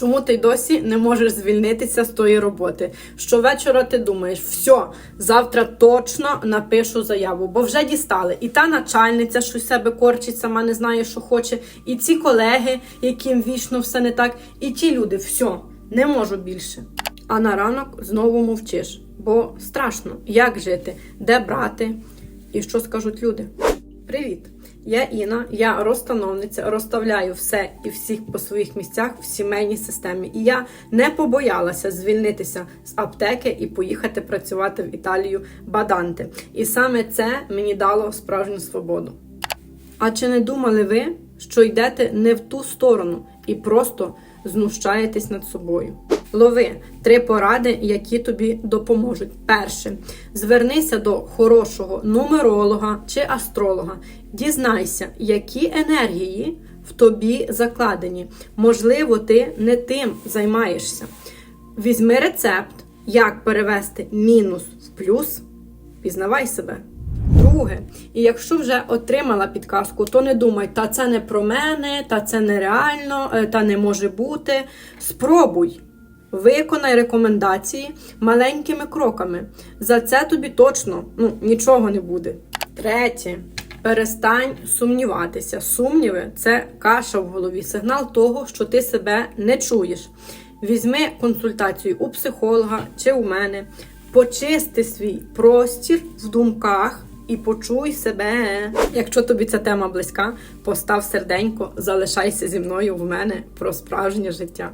Чому ти досі не можеш звільнитися з тої роботи? Щовечора ти думаєш, все, завтра точно напишу заяву, бо вже дістали. І та начальниця, що себе корчить, сама не знає, що хоче, і ці колеги, яким вічно все не так, і ті люди, все, не можу більше. А на ранок знову мовчиш, бо страшно, як жити, де брати і що скажуть люди. Привіт! Я Інна, я розстановниця, розставляю все і всіх по своїх місцях в сімейній системі. І я не побоялася звільнитися з аптеки і поїхати працювати в Італію баданти. І саме це мені дало справжню свободу. А чи не думали ви, що йдете не в ту сторону і просто знущаєтесь над собою? Лови три поради, які тобі допоможуть. Перше, звернися до хорошого нумеролога чи астролога. Дізнайся, які енергії в тобі закладені. Можливо, ти не тим займаєшся. Візьми рецепт, як перевести мінус в плюс. Пізнавай себе. Друге, і якщо вже отримала підказку, то не думай, та це не про мене, та це нереально, е, та не може бути. Спробуй. Виконай рекомендації маленькими кроками. За це тобі точно ну, нічого не буде. Третє. Перестань сумніватися. Сумніви це каша в голові, сигнал того, що ти себе не чуєш. Візьми консультацію у психолога чи у мене, почисти свій простір в думках і почуй себе. Якщо тобі ця тема близька, постав серденько, залишайся зі мною в мене про справжнє життя.